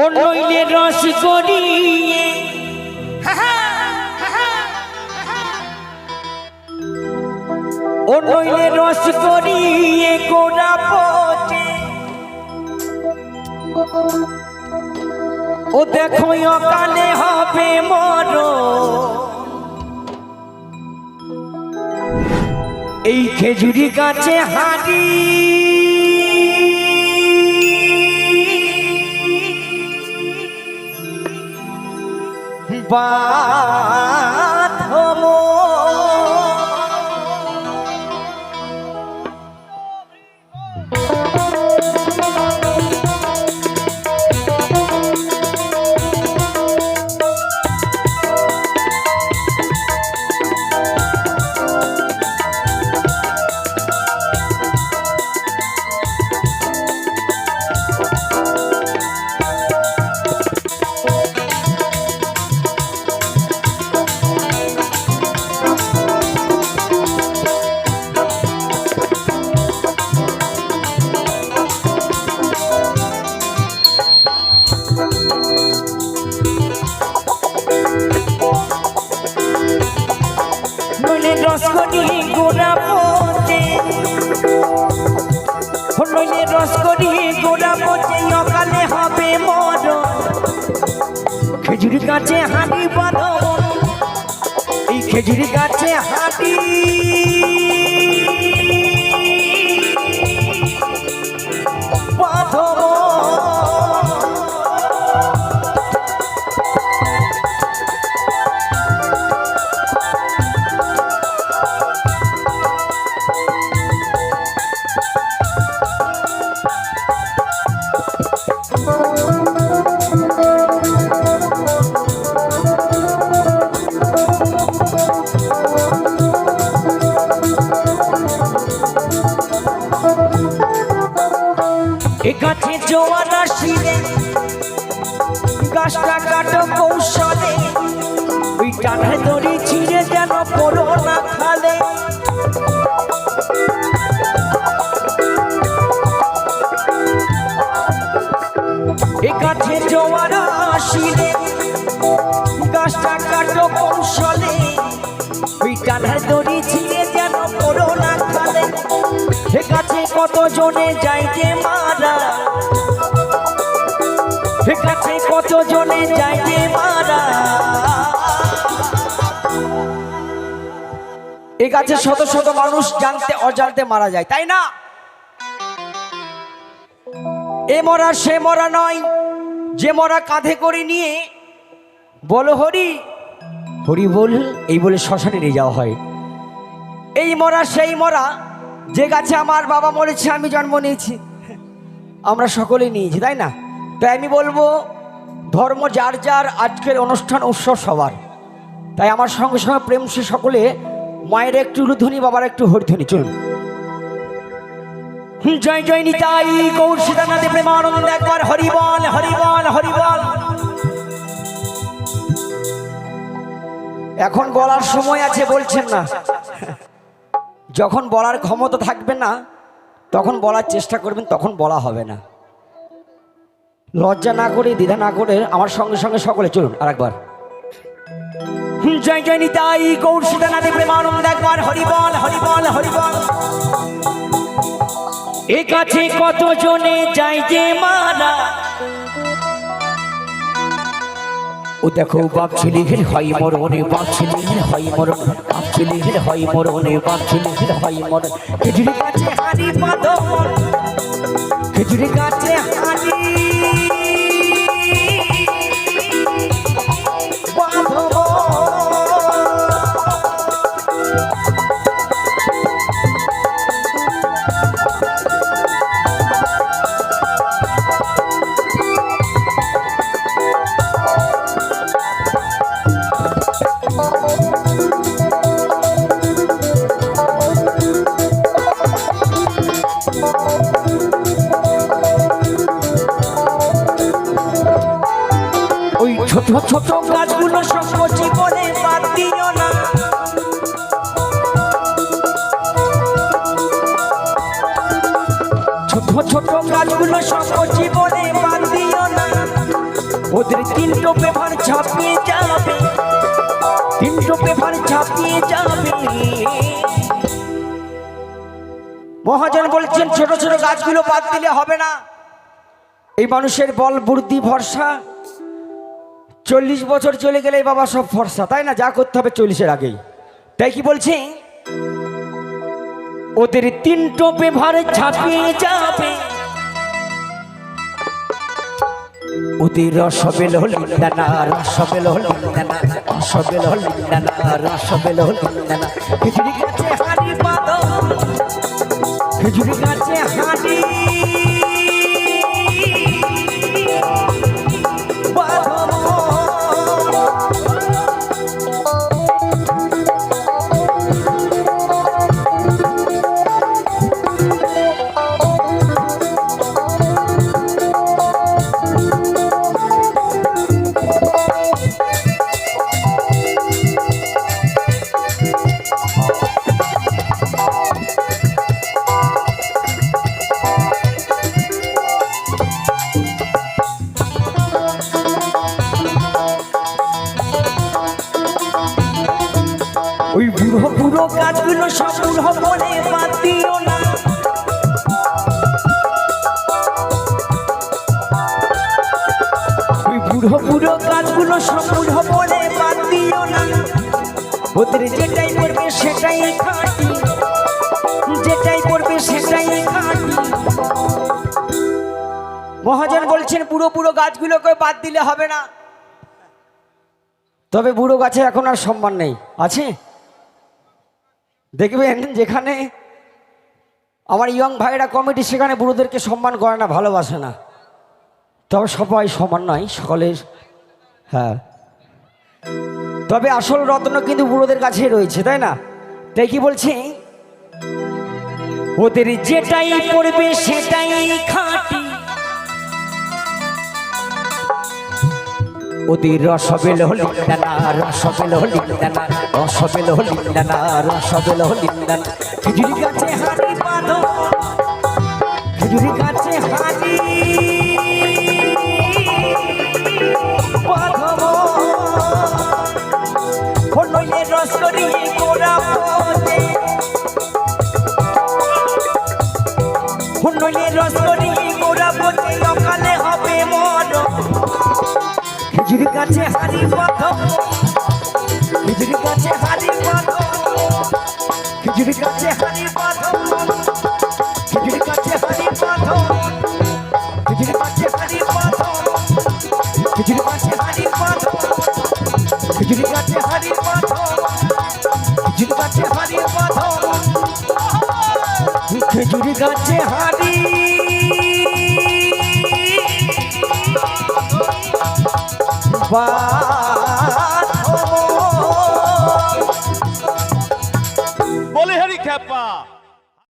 ও নইলে রস গড়িয়ে। ও নইলে রস গড়িয়ে গোড়া পচে। ও দেখো, অকালে হবে মর এই খেজুরি গাছে হাঁড়ি। খেজুরি গাছে হাঁটি বাঁধো এই খেজুরি গাছে হাঁড়ি জোয়ার আসিলে, গাছটা কাটো কৌশলে ওই টানে দড়ি ছিঁড়ে যেন পড়ো না খালে। এ গাছে জোয়ার আসিলে, গাছটা কাটো কৌশলে ওই টানে দড়ি ছিঁড়ে যেন পড়ো না খালে। গাছে কত জনে যাইতে মারা গাছে কত জনে মারা? গাছে শত শত মানুষ জানতে অজান্তে মারা যায়, তাই না? এ মরা, সে মরা নয়, যে মরা কাঁধে করে নিয়ে বলো হরি হরি বল, এই বলে শ্মশানে নিয়ে যাওয়া হয়। এই মরা, সেই মরা, যে গাছে আমার বাবা মরেছে, আমি জন্ম নিয়েছি। আমরা সকলেই নিয়েছি, তাই না? তাই আমি বলব, ধর্ম যার যার, আজকের অনুষ্ঠান উৎসব সবার। তাই আমার সঙ্গে সঙ্গে প্রেম সে সকলে, মায়ের একটু উলুধ্বনি বাবার একটু হরিধ্বনি, চলুন। জয় জয়, নিতাই গৌর সীতানাথে প্রেমানন্দ, একবার হরিবল হরিবল হরিবল এখন বলার সময় আছে, বলছেন না। যখন বলার ক্ষমতা থাকবে না, তখন বলার চেষ্টা করবেন, তখন বলা হবে না। লজ্জা না করে, দ্বিধা না করে আমার সঙ্গে সঙ্গে সকলে চলুন, আরেকবার। জয় জয় প্রেমানন্দ একবার হরিবল হরিবল হরিবল। এ কাছে কত জনে যাই যে ও দেখো, বাপ ছেলেঘের হয় মরণে, বাপ ছেলেঘের হয় মরণ, বাপ ছেলেঘের হয় মরণে, বাপ ছেলেঘের হয় মরণ। খেজুরি গাছে হাড়ি বাঁধো খেজুরি গাছে হাড়ি। ছোট ছোট গাছগুলো সঙ্গ জীবনে বাদ দিও না। ছোট ছোট গাছগুলো সঙ্গ জীবনে বাদ দিও না। ওদের তিনটো পেপার ছাপিয়ে যাবে। তিনটো পেপার ছাপিয়ে যাবে। মহাজন বলছেন, ছোট ছোট গাছগুলো বাদ দিলে হবে না। এই মানুষের বল বুদ্ধি ভরসা। চল্লিশ বছর চলে গেলে বাবা সব ভরসা তাই না? যা করতে হবে চল্লিশের আগেই। তাই কি বলছে? ওদের তিনটো পেপার ছাপিয়ে যাবে। ওদের রসবেল হলিন্দানা রসবেল হলিন্দানা রসবেল হলিন্দানা রসবেল হলিন্দানা খিচুড়ি গাছে হাড়ি খিচুড়ি গাছে হাড়ি। ওই বুড়ো বুড়ো গাছগুলো সব বুড়ো বলে বাদ দিও না। ওই বুড়ো বুড়ো গাছগুলো সব বুড়ো বলে বাদ না। ওদের যেটাই করবে সেটাই খাটি। যেটাই করবে সেটাই খাটি। মহাজন বলছেন পুরো পুরো গাছগুলোকে বাদ দিলে হবে না। তবে বুড়ো গাছে এখন আর সম্মান নেই। আছে? দেখবেন যেখানে আমার ইয়ং ভাইরা কমিটি, সেখানে বুড়োদেরকে সম্মান করে না, ভালোবাসে না। তবে সবাই সমান নয় সকলের হ্যাঁ। তবে আসল রত্ন কিন্তু বুড়োদের কাছেই রয়েছে, তাই না? তাই কি বলছি? ওদের যেটাই করবে সেটাই খাটি। ওদের রসবেল হলিন্দানা রসবেল হলিন্দানা রসবেল হলিন্দানা রসবেল হলিন্দানা খেজুরি গাছে হাড়ি বাঁধো গাছে হাড়ি। খেজুরি কাছে হারি পথ। খেজুরি কাছে হারি পথ। খেজুরি কাছে হারি পথ। খেজুরি কাছে হারি পথ। খেজুরি কাছে হারি পথ। খেজুরি কাছে হারি পথ। খেজুরি কাছে হারি পথ। খেজুরি কাছে হারি পথ। খেজুরি গাছে হাড়ি fire.